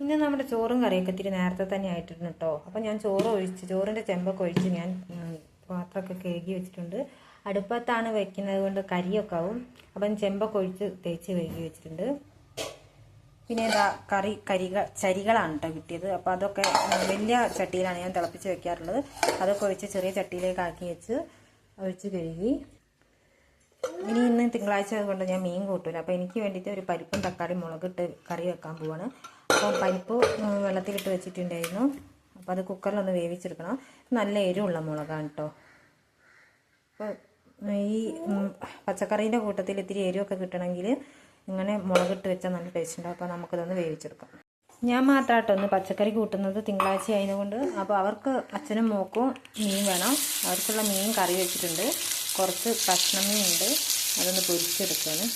ഇന്ന് നമ്മുടെ ചോറും കറിയൊക്കെ ഇത്തിരി നേരത്തെ തന്നെ ആയിട്ടുണ്ട് കേട്ടോ. അപ്പം ഞാൻ ചോറ് ഒഴിച്ച് ചോറിന്റെ ചെമ്പൊക്കെ ഒഴിച്ച് ഞാൻ പാത്രമൊക്കെ കഴുകി വെച്ചിട്ടുണ്ട്. അടുപ്പത്താണ് വെക്കുന്നത് കൊണ്ട് കരിയൊക്കെ ആവും. അപ്പം ചെമ്പൊക്കെ ഒഴിച്ച് തേച്ച് കഴുകി വെച്ചിട്ടുണ്ട്. പിന്നെ ഇതാ കറി കരികൾ ചരികളാണ് കേട്ടോ കിട്ടിയത്. അപ്പോൾ അതൊക്കെ വലിയ ചട്ടിയിലാണ് ഞാൻ തിളപ്പിച്ച് വെക്കാറുള്ളത്. അതൊക്കെ ഒഴിച്ച് ചെറിയ ചട്ടിയിലേക്ക് ആക്കി വെച്ച് ഒഴിച്ച് കഴുകി. ഇനി ഇന്ന് തിങ്കളാഴ്ച കൊണ്ട് ഞാൻ മീൻ കൂട്ടില്ല അപ്പോൾ എനിക്ക് വേണ്ടിയിട്ട് ഒരു പരിപ്പും തക്കാളി മുളകിട്ട് കറി വെക്കാൻ പോവാണ്. അപ്പോൾ പരിപ്പ് വെള്ളത്തിലിട്ട് വെച്ചിട്ടുണ്ടായിരുന്നു. അപ്പോൾ അത് കുക്കറിലൊന്ന് വേവിച്ചെടുക്കണം. നല്ല എരിവുള്ള മുളകാണ് കേട്ടോ അപ്പോൾ ഈ പച്ചക്കറീന്റെ കൂട്ടത്തിൽ ഇത്തിരി എരിവൊക്കെ കിട്ടണമെങ്കിൽ ഇങ്ങനെ മുളകിട്ട് വെച്ചാൽ നല്ല ടേസ്റ്റ് ഉണ്ടാവും. അപ്പോൾ നമുക്കിതൊന്ന് വേവിച്ചെടുക്കാം. ഞാൻ മാത്രമായിട്ടോ ഒന്ന് പച്ചക്കറി കൂട്ടുന്നത് തിങ്കളാഴ്ച ആയതുകൊണ്ട്. അപ്പോൾ അവർക്ക് അച്ഛനും മോക്കും മീൻ വേണം. അവർക്കുള്ള മീൻ കറി വെച്ചിട്ടുണ്ട്. കുറച്ച് കഷ്ണമീൻ ഉണ്ട് അതൊന്ന് പൊരിച്ചെടുക്കുകയാണ്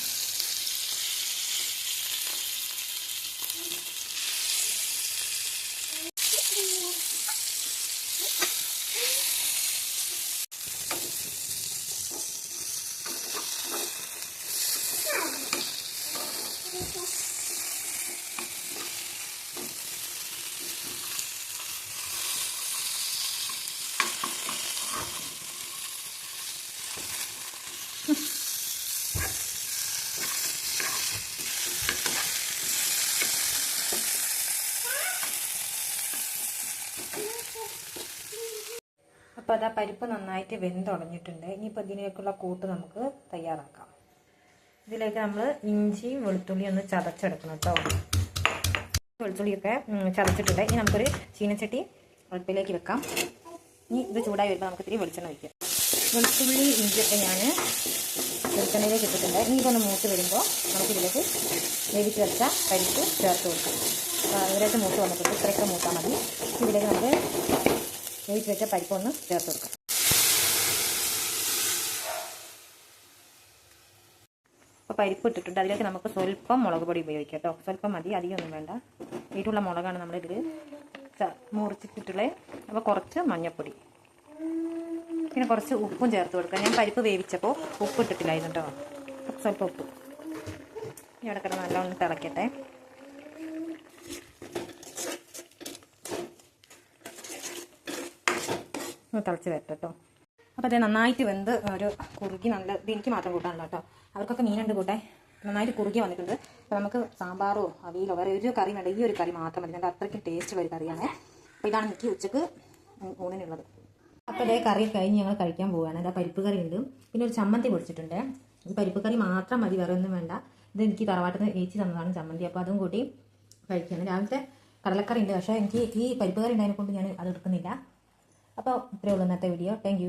അപ്പോൾ അതാ പരിപ്പ് നന്നായിട്ട് വെന്തുടഞ്ഞിട്ടുണ്ട്. ഇനിയിപ്പോൾ ഇതിലേക്കുള്ള കൂട്ട് നമുക്ക് തയ്യാറാക്കാം. ഇതിലേക്ക് നമ്മൾ ഇഞ്ചിയും വെളുത്തുള്ളിയും ഒന്ന് ചതച്ചെടുക്കണം കേട്ടോ. വെളുത്തുള്ളിയൊക്കെ ചതച്ചിട്ടുണ്ട്. ഇനി നമുക്കൊരു ചീനച്ചട്ടി അടുപ്പിലേക്ക് വെക്കാം. ഇനി ഇത് ചൂടായി വരുമ്പോൾ നമുക്ക് ഇത്തിരി വെളിച്ചെണ്ണ വയ്ക്കാം വെളുത്തുള്ളി ഇഞ്ചിയൊക്കെ ഞാൻ വെളിച്ചെണ്ണയിലേക്ക് ഇട്ടിട്ടുണ്ട്. ഇനി ഇതൊന്ന് മൂത്ത് വരുമ്പോൾ നമുക്ക് ഇതിലേക്ക് വേവിച്ച് വെച്ച പരിപ്പ് ചേർത്ത് കൊടുക്കാം. ഏകദേശം മൂത്ത് വന്നിട്ടുണ്ട്. ഇത്രയൊക്കെ മൂത്താൽ മതി. ഇതിലേക്ക് നമുക്ക് വേവിച്ച് വെച്ച പരിപ്പ് ഒന്ന് ചേർത്ത് കൊടുക്കാം. അപ്പോൾ പരിപ്പ് ഇട്ടിട്ടുണ്ട്. അതിലേക്ക് നമുക്ക് സ്വല്പം മുളക് പൊടി ഉപയോഗിക്കാം കേട്ടോ. സ്വല്പം മതി. അധികമൊന്നും വേണ്ട. വീട്ടിലുള്ള മുളകാണ് നമ്മളിതിൽ മുറിച്ചിട്ടിട്ടുള്ളത് അപ്പോൾ കുറച്ച് മഞ്ഞൾപ്പൊടി പിന്നെ കുറച്ച് ഉപ്പും ചേർത്ത് കൊടുക്കാം. ഞാൻ പരിപ്പ് വേവിച്ചപ്പോൾ ഉപ്പ് ഇട്ടിട്ടില്ലായിരുന്നു കേട്ടോ. സ്വല്പം ഉപ്പ്. ഇവിടെ കിടന്ന് നല്ലോണം ഒന്ന് തിളച്ച് വരട്ടെ കേട്ടോ അപ്പോൾ അതേ നന്നായിട്ട് വെന്ത് ഒരു കുറുകി നല്ല ഇത് എനിക്ക് മാത്രം കൂട്ടാനുള്ള കേട്ടോ അവർക്കൊക്കെ മീനുണ്ട് കൂട്ടെ. നന്നായിട്ട് കുറുകി വന്നിട്ടുണ്ട്. അപ്പോൾ നമുക്ക് സാമ്പാറോ അവിയിലോ വേറെ ഒരു കറി വേണ്ട ഈ ഒരു കറി മാത്രം മതി. എന്റെ അത്രയ്ക്ക് ടേസ്റ്റ് ഒരു കറിയാണ്. അപ്പോൾ ഇതാണ് എനിക്ക് ഉച്ചയ്ക്ക് ഊണിനുള്ളത്. അപ്പോൾ അതേ കറി കഴിഞ്ഞ് ഞങ്ങൾ കഴിക്കാൻ പോവുകയാണ് അതാ പരിപ്പ് കറി ഉണ്ട്. പിന്നെ ഒരു ചമ്മന്തി പൊടിച്ചിട്ടുണ്ട്. ഈ പരിപ്പ് കറി മാത്രം മതി വേറെ ഒന്നും വേണ്ട. ഇത് എനിക്ക് തറവാട്ടിൽ നിന്ന് ഏച്ചി തന്നതാണ് ചമ്മന്തി. അപ്പോൾ അതും കൂട്ടി കഴിക്കുകയാണ് രാവിലത്തെ കടലക്കറി ഉണ്ട്. പക്ഷേ എനിക്ക് ഈ പരിപ്പ് കറി ഉണ്ടായതിനെ കൊണ്ട് ഞാൻ അത് എടുക്കുന്നില്ല. അപ്പോൾ ഇത്രയേ ഉള്ളൂ ഇന്നത്തെ വീഡിയോ താങ്ക്